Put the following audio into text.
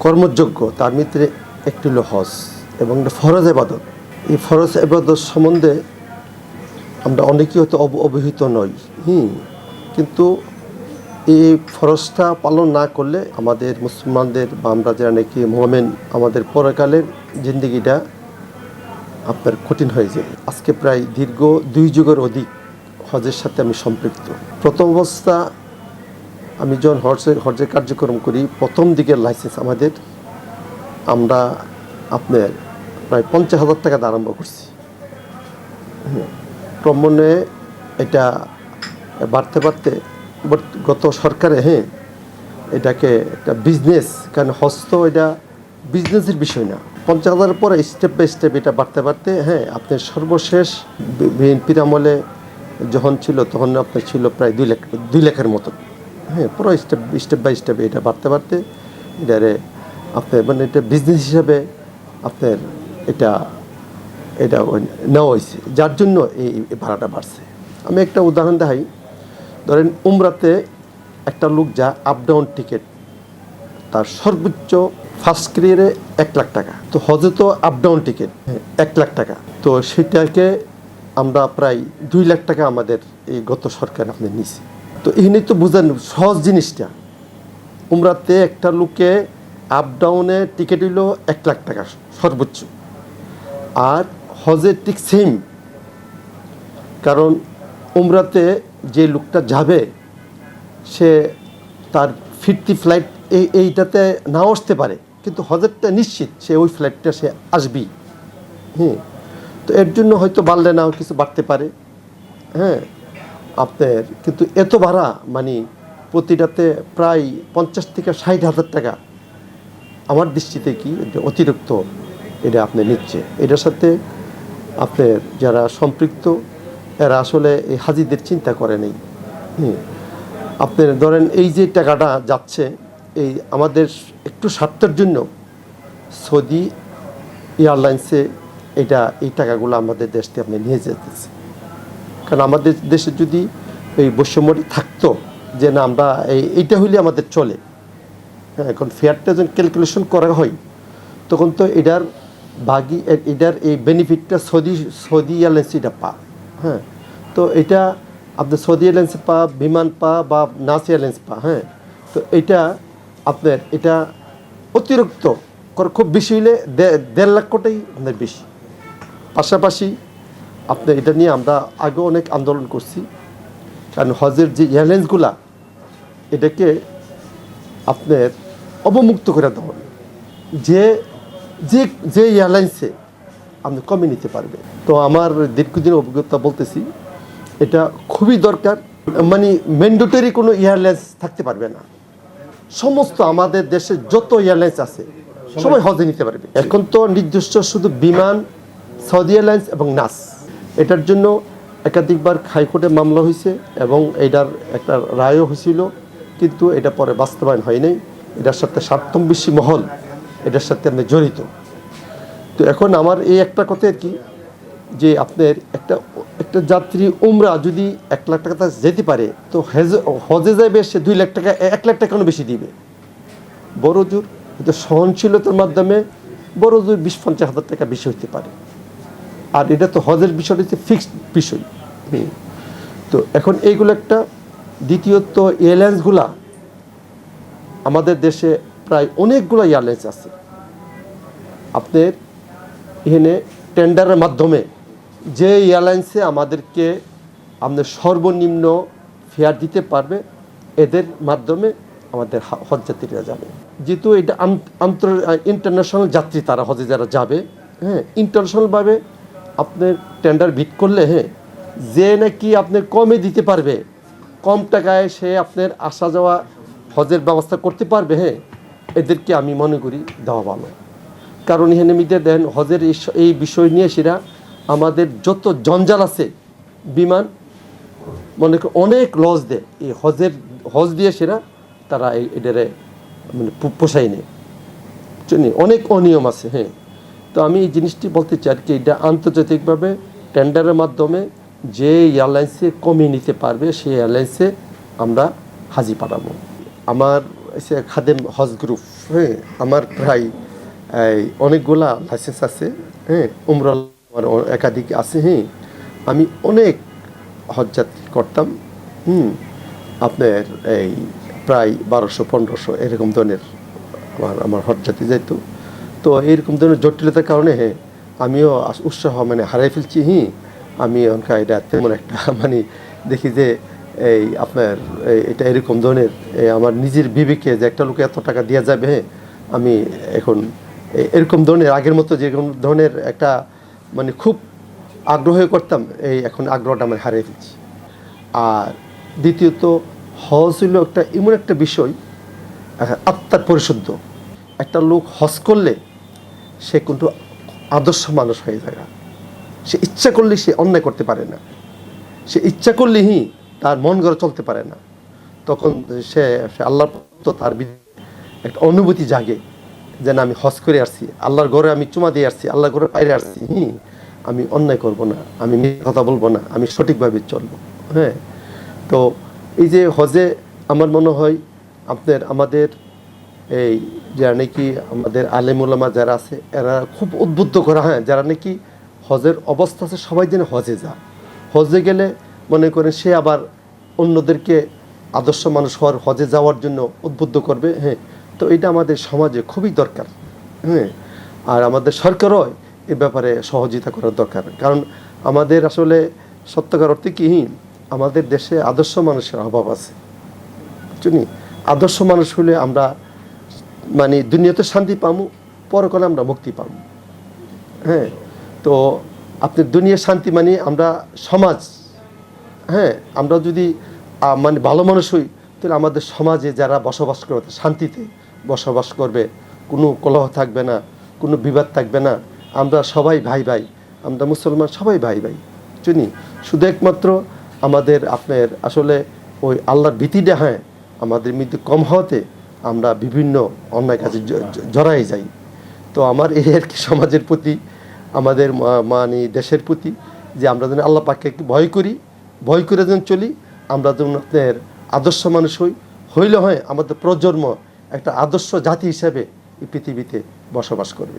কর্মযোগ্য, তার ভিতরে একটি হলো হজ এবং ফরজ এবাদত এই ফরজ এবাদত সম্বন্ধে আমরা অনেকেই হয়তো অব- অবহিত নই। হুম, কিন্তু এই ফরজটা পালন না করলে আমাদের মুসলমানদের বা আমরা যারা নাকি মোহামেন আমাদের পরকালের জিন্দগিটা আপনার কঠিন হয়ে যায়। আজকে প্রায় দীর্ঘ দুই যুগের অধিক হজের সাথে আমি সম্পৃক্ত। প্রথম অবস্থা আমি যখন হর্ষে হর্জের কার্যক্রম করি, প্রথম দিকের লাইসেন্স আমাদের, আমরা আপনার প্রায় পঞ্চাশ হাজার টাকা আরম্ভ করছি হুম। ক্রমে এটা বাড়তে বাড়তে গত সরকারে হ্যাঁ এটাকে একটা বিজনেস কারণ হস্ত এটা বিজনেসের বিষয় না পঞ্চাশ হাজারের পরে স্টেপ বাই স্টেপ এটা বাড়তে বাড়তে হ্যাঁ আপনার সর্বশেষ বিএনপির আমলে যখন ছিল, তখন আপনার ছিল প্রায় দুই লাখ, দুই লাখের মতো হ্যাঁ পুরো স্টেপ স্টেপ বাই স্টেপ এটা বাড়তে বাড়তে এটারে আপনার মানে এটা বিজনেস হিসাবে আপনার এটা এটা নেওয়া হয়েছে। যার জন্য এই ভাড়াটা বাড়ছে। আমি একটা উদাহরণ দেখাই। ধরেন উমরাতে একটা লোক যা আপ ডাউন টিকিট তার সর্বোচ্চ ফার্স্ট ক্রিয়ারে এক লাখ টাকা। তো হজে তো আপ ডাউন টিকিট এক লাখ টাকা। তো সেটাকে আমরা প্রায় দুই লাখ টাকা আমাদের এই গত সরকার আপনি নিছি। তো এখানে তো বুঝেন সহজ জিনিসটা। উমরাতে একটা লোকে আপ ডাউনে টিকিট হইল এক লাখ টাকা সর্বোচ্চ। আর হজে ঠিক সেম কারণ উমরাতে যে লোকটা যাবে, সে তার ফিরতি ফ্লাইট এই, এইটাতে নাও আসতে পারে। কিন্তু হজেরটা নিশ্চিত, সে ওই ফ্লাইটটা সে আসবেই। হুম। তো এর জন্য হয়তো বাড়লে নাও কিছু বাড়তে পারে। হ্যাঁ। আপনার, কিন্তু এত ভাড়া মানে প্রতিটাতে প্রায় পঞ্চাশ থেকে ষাট হাজার টাকা। আমার দৃষ্টিতে কি এটা অতিরিক্ত এটা আপনি নিচ্ছে। এটার সাথে আপনার যারা সম্পৃক্ত, এরা আসলে এই হাজিদের চিন্তা করে নেই। আপনার ধরেন এই যে টাকাটা যাচ্ছে, এই আমাদের একটু স্বার্থের জন্য সৌদি এয়ারলাইন্সে এটা, এই টাকাগুলো আমাদের দেশ থেকে আপনি নিয়ে যেতেছে। কারণ আমাদের দেশে যদি এই বৈষম্যটি থাকতো যে না, আমরা এই, এইটা হইলে আমাদের চলে। হ্যাঁ এখন ফেয়ারটা যখন ক্যালকুলেশন করা হয়, তখন তো এটার বাগি এটার এই বেনিফিটটা সৌদি সৌদি এয়ারলাইন্স এটা পা হ্যাঁ তো এটা আপনার সৌদি এয়ারলাইন্স পা, বিমান পা বা নাস এয়ারলাইন্স পা হ্যাঁ তো এটা আপনার, এটা অতিরিক্ত খুব বেশি হইলে দেড় লাখ কোটাই আপনার বেশি। পাশাপাশি আপনার এটা নিয়ে আমরা আগে অনেক আন্দোলন করছি। কারণ হজের যে এয়ারলাইন্সগুলা, এটাকে আপনার অবমুক্ত করে দেওয়া যে যে যে এয়ারলাইন্সে আপনি কমে নিতে পারবে তো আমার দীর্ঘদিন অভিজ্ঞতা বলতেছি, এটা খুবই দরকার। মানে ম্যান্ডেটরি কোনো এয়ারলাইন্স থাকতে পারবে না। সমস্ত আমাদের দেশে যত এয়ারলাইন্স আছে, সবাই হজে নিতে পারবে। এখন তো নির্দিষ্ট শুধু বিমান, সৌদি এয়ারলাইন্স এবং নাস। এটার জন্য একাধিকবার হাইকোর্টে মামলা হয়েছে এবং এটার একটা রায়ও হয়েছিল, কিন্তু এটা পরে বাস্তবায়ন হয় নাই এটার সাথে স্বার্থম্বেশী মহল, এটার সাথে আমি জড়িত। তো এখন আমার এই একটা কথা আর কি, যে আপনার একটা একটা যাত্রী উমরা যদি এক লাখ টাকা যেতে পারে, তো হেজ- হজে যাবে সে দুই লাখ টাকা, এক লাখ টাকা কেন বেশি দিবে। বড় জোর, কিন্তু সহনশীলতার মাধ্যমে বড় জোর বিশ পঞ্চাশ হাজার টাকা বেশি হতে পারে। আর এটা তো হজের বিষয়টা হচ্ছে ফিক্সড বিষয়। হুম। তো এখন এইগুলো একটা দ্বিতীয়ত এয়ারলাইন্সগুলা আমাদের দেশে প্রায় অনেকগুলো এয়ারলাইন্স আছে। আপনার এখানে টেন্ডারের মাধ্যমে যে এয়ারলাইন্সে আমাদেরকে আপনার সর্বনিম্ন ফেয়ার দিতে পারবে এদের মাধ্যমে আমাদের হজ যাত্রীরা যাবে। যেহেতু এটা আন্ত- আন্তর ইন্টারন্যাশনাল যাত্রী তারা হজে যারা যাবে হ্যাঁ ইন্টারন্যাশনালভাবে আপনার টেন্ডার ভিট করলে হ্যাঁ যে নাকি আপনার কমে দিতে পারবে, কম টাকায় সে আপনার আসা যাওয়া হজের ব্যবস্থা করতে পারবে হ্যাঁ এদেরকে আমি মনে করি দেওয়া ভালো। কারণ এখানে মিডিয়া দেন হজের এই বিষয় নিয়ে সেরা আমাদের যত জঞ্জাল আছে, বিমান, মনে কর অনেক লস দেয়। এই হজের, হজ দিয়ে সেরা তারা এই এটারে মানে পোষায় নেয়? অনেক অনিয়ম আছে হ্যাঁ। তো আমি এই জিনিসটি বলতে চাই কি, এটা আন্তর্জাতিকভাবে টেন্ডারের মাধ্যমে যে এয়ারলাইন্সে কমিয়ে নিতে পারবে, সেই এয়ারলাইন্সে আমরা হাজি পাঠাবো। আমার এসে খাদেম হজ গ্রুপ হ্যাঁ আমার প্রায় অনেকগুলা লাইসেন্স আছে হ্যাঁ উমরা আমার একাধিক আছে হ্যাঁ আমি অনেক হজ যাত্রী করতাম, হুম, আপনার এই প্রায় বারোশো, পনেরোশো এরকম ধরনের আমার আমার হজ যাত্রী যাইত। তো এইরকম ধরনের জটিলতার কারণে আমিও উৎসাহ মানে হারাই ফেলছি, হি, আমি ওখানে এটা তেমন একটা মানে দেখি যে এই আপনার এটা এরকম ধরনের আমার নিজের বিবেকে যে একটা লোকে এত টাকা দেওয়া যাবে আমি এখন এরকম ধরনের, আগের মতো যেরকম ধরনের একটা মানে খুব আগ্রহ করতাম, এই এখন আগ্রহটা আমি হারিয়ে ফেলছি। আর দ্বিতীয়ত, হজ হলো একটা এমন একটা বিষয় আত্মার পরিশুদ্ধ। একটা লোক হজ করলে সে কিন্তু আদর্শ মানুষ হয়ে যায় না। সে ইচ্ছা করলে সে অন্যায় করতে পারে না। সে ইচ্ছা করলেই তার মন গড়ে চলতে পারে না। তখন সে আল্লাহর তো তার একটা অনুভূতি জাগে যে না, আমি হজ করে আসছি, আল্লাহর ঘরে আমি চুমা দিয়ে আসছি, আল্লাহর ঘরে বাইরে আসছি। হুম, আমি অন্যায় করব না, আমি কথা বলব না, আমি সঠিকভাবে চলবো। হ্যাঁ তো এই যে হজে আমার মনে হয় আপনার, আমাদের এই যারা নাকি আমাদের আলেমুলামা যারা আছে, এরা খুব উদ্বুদ্ধ করা, হয়, যারা নাকি হজের অবস্থা আছে, সবাই যেন হজে যা হজে গেলে মনে করেন সে আবার অন্যদেরকে আদর্শ মানুষ হওয়ার, হজে যাওয়ার জন্য উদ্বুদ্ধ করবে হ্যাঁ। তো এটা আমাদের সমাজে খুবই দরকার হ্যাঁ। আর আমাদের সরকারও এ ব্যাপারে সহযোগিতা করার দরকার। কারণ আমাদের আসলে সত্যকার অর্থে কি আমাদের দেশে আদর্শ মানুষের অভাব আছে বুঝলি আদর্শ মানুষ হলে আমরা মানে দুনিয়াতে শান্তি পামু পরকালে আমরা মুক্তি পাবো হ্যাঁ তো আপনি দুনিয়া শান্তি মানে আমরা সমাজ হ্যাঁ আমরা যদি মানে ভালো মানুষ হই, তাহলে আমাদের সমাজে যারা বসবাস করবে শান্তিতে বসবাস করবে। কোনো কলহ থাকবে না, কোনো বিবাদ থাকবে না। আমরা সবাই ভাই ভাই, আমরা মুসলমান সবাই ভাই ভাই চিনি শুধু একমাত্র আমাদের আপনার আসলে ওই আল্লাহর ভীতিটা হ্যাঁ আমাদের মৃত্যু কম হওয়াতে আমরা বিভিন্ন অন্যায় কাজে জড়াই যাই। তো আমার এই আর কি সমাজের প্রতি, আমাদের মানে দেশের প্রতি যে আমরা যেন আল্লাহ পাককে ভয় করি, ভয় করে যেন চলি, আমরা যেন আপনার আদর্শ মানুষ হই, হইলে হয় আমাদের প্রজন্ম একটা আদর্শ জাতি হিসাবে এই পৃথিবীতে বসবাস করবে।